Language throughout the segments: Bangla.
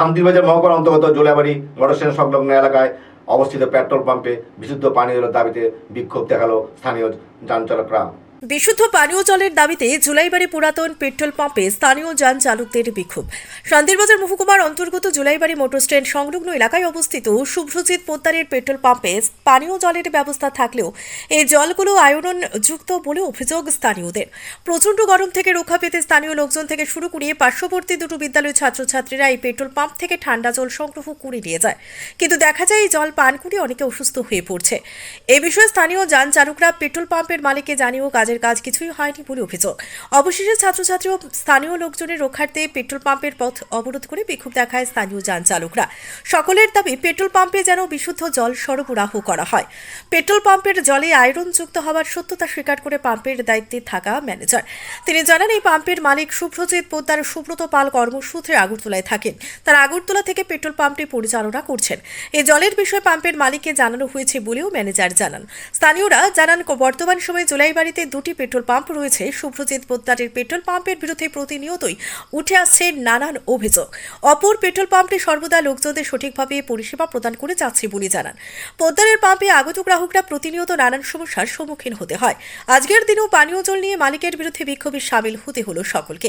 শান্তিবাজার মহকুমার অন্তর্গত জোলাবাড়ি মোটর সংলগ্ন এলাকায় অবস্থিত পেট্রোল পাম্পে বিশুদ্ধ পানীয় জলের দাবিতে বিক্ষোভ দেখাল স্থানীয় যান চালকরা বিশুদ্ধ পানীয় জলের দাবিতে জুলাইবাড়ি পুরাতন পেট্রোল পাম্পে স্থানীয় যান চালকদের বিক্ষোভ। শান্তিরবাজার মহকুমার অন্তর্গত জুলাইবাড়ি মোটর স্ট্যান্ড সংলগ্ন এলাকায় অবস্থিত শুভ্রজিৎ পোদ্দারের পেট্রোল পাম্পে পানীয় জলের ব্যবস্থা থাকলেও এই জলগুলো আয়রন যুক্ত বলে অভিযোগ স্থানীয়দের। প্রচণ্ড গরম থেকে রক্ষা পেতে স্থানীয় লোকজন থেকে শুরু করে পার্শ্ববর্তী দুটো বিদ্যালয়ের ছাত্রছাত্রীরা এই পেট্রোল পাম্প থেকে ঠান্ডা জল সংগ্রহ করে নিয়ে যায়। কিন্তু দেখা যায় এই জল পান করে অনেকে অসুস্থ হয়ে পড়ছে। এ বিষয়ে স্থানীয় যান চালকরা পেট্রোল পাম্পের মালিককে জানিয়েও কাজের কাজ কিছুই হয়নি বলে অভিযোগ। অবশেষে ছাত্রছাত্রী ও স্থানীয় লোকজনের রক্ষার্থে পেট্রোল পাম্পের পথ অবরোধ করে বিক্ষোভ দেখায় স্থানীয় যান চালকরা। সকলের দাবি, পেট্রোল পাম্পে যেন বিশুদ্ধ জল সরবরাহ করা হয়। পেট্রোল পাম্পের জলে আয়রন যুক্ত হওয়ার সত্যতা স্বীকার করে পাম্পের দায়িত্বে থাকা ম্যানেজার। তিনি জানান, এই পাম্পের মালিক সুব্রজিৎ পোদ্দার সুব্রত পাল কর্মসূত্রে আগরতলায় থাকেন। তার আগরতলা থেকে পেট্রোল পাম্পটি পরিচালনা করছেন। এই জলের বিষয়ে পাম্পের মালিককে জানানো হয়েছে বলেও ম্যানেজার জানান। স্থানীয়রা জানান, বর্তমান সময়ে জুলাইবাড়িতে দুটি পেট্রোল পাম্প রয়েছে। শুভ্রজিৎ পোদ্দারের পেট্রোল পাম্পের বিরুদ্ধে প্রতিনিয়তই উঠে আসছে নানান অভিযোগ। অপর পেট্রোল পাম্পটি সর্বদা লোকজনদের সঠিকভাবে পরিষেবা প্রদান করে যাচ্ছে বলে জানান। পোদ্দারের পাম্পে আগত গ্রাহকরা প্রতিনিয়ত নানান সমস্যার সম্মুখীন হতে হয়। আজকের দিনেও পানীয় জল নিয়ে মালিকের বিরুদ্ধে বিক্ষোভে সামিল হতে হলো সকলকে।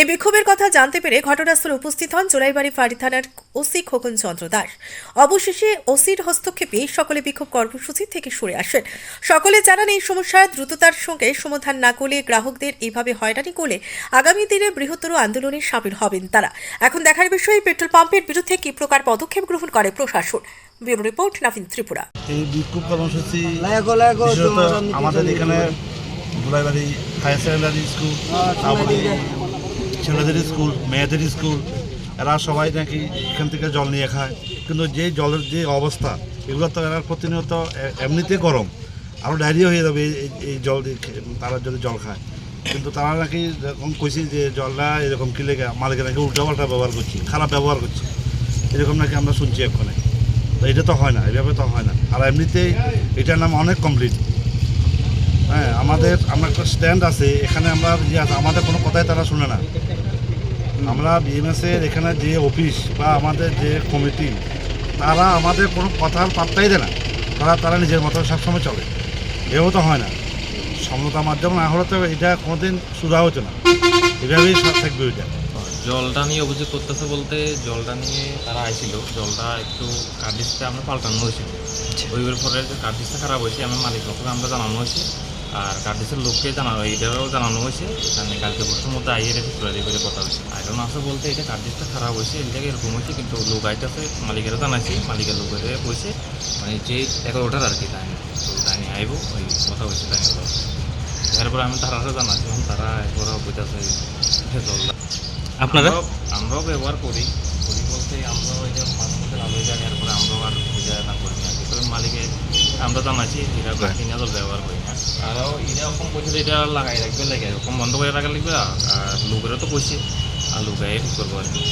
এই বিক্ষোভের কথা জানতে পেরে ঘটনাস্থলে উপস্থিত হন জোলাইবাড়ি ফাঁড়ি থানার ওসি খোকন চন্দ্র দাস। অবশেষে ওসির হস্তক্ষেপে সকলে বিক্ষোভ কর্মসূচি থেকে সরে আসেন। সকলে জানান এই সমস্যার দ্রুততার সঙ্গে সমাধান না করলে গ্রাহকদের এইভাবে হয়রানি করলে আগামী দিনে বৃহত্তর আন্দোলনে সামিল হবেন তারা। এখন দেখার বিষয় পেট্রোল পাম্পের বিরুদ্ধে কি প্রকার পদক্ষেপ গ্রহণ করে প্রশাসন? Bureau report Navin Tripura. এই বিক্ষোভ কর্মসূচি আমাদের এখানে ধুলাইবাড়ি হায়ার সেকেন্ডারি স্কুল তারপরে ছেলেদের স্কুল মেয়েদের স্কুল এরা সবাই নাকি এখান থেকে জল নিয়ে খায়। কিন্তু যে জলের যে অবস্থা এগুলো তো এরা প্রতিনিয়ত এমনিতে গরম। আরও ডায়রিয়া হয়ে যাবে, এই- জল তারা যদি জল খায়। কিন্তু তারা নাকি এরকম কইছি যে জলটা এরকম কি লেগে, মালিকের নাকি উল্টাপাল্টা ব্যবহার করছে, খারাপ ব্যবহার করছে। এরকম নাকি আমরা শুনছি এক্ষণে। তো এটা তো হয় না এভাবে তো হয় না। আর এমনিতেই এটার নাম অনেক কমপ্লিট হ্যাঁ আমাদের, আমরা একটা স্ট্যান্ড আছে, এখানে আমরা যে আছে, আমাদের কোনো কথাই তারা শুনে না। আমরা বিএমএসের এখানে যে অফিস বা আমাদের যে কমিটি তারা আমাদের কোনো কথার পাত্তাই দেয় না। তারা তারা নিজের মতো সবসময় চলে। এও তো হয় না। সমতার মাধ্যমে না হলে তো এটা কোনোদিন সুধা হতো না। এভাবেই সব থাকবে ওইটা। জলটা নিয়ে অভিযোগ করতেছে বলতে জলটা নিয়ে তারা আইছিল। জলটা একটু কার্ডিসটা আমরা পাল্টানো হয়েছিল ওইগুলোর পরে কার্ডিসটা খারাপ হয়েছে আমার মালিক পক্ষে আমরা জানানো হয়েছে। আর কার্ডিসের লোককে জানানো এইটাও জানানো হয়েছে। এখানে কালকে বছর মধ্যে আইয়ের একটু চলে করে কথা হয়েছে। আয়রন আছে বলতে এটা কার্ডিসটা খারাপ হয়েছে এই জায়গায় এরকম হয়েছে কিন্তু লোক আইতেছে মালিকেরও জানাইছি মালিকের লোকের বসে মানে যে এগারোটার আর কি তাই তো নিয়ে আইব ওই কথা হয়েছে তাই নিয়ে এরপরে আমি তারা জানাচ্ছি তারা একবার বুঝাচ্ছে জলটা আপনারা? আমরাও- ব্যবহার করি করি বলতে আমরাও এটা মধ্যে আলো জানি এরপরে আমরাও আর বুঝা না করি না করে মালিকে আমরা জানাচ্ছি Right. কিনা জল ব্যবহার করি না আরও এরকম বলছে এটা লাগাই রাখবে লাগে এরকম বন্ধ করে রাখা লাগবে আর লোকেরও তো কইছে আর লোকাই ঠিক করব আর কি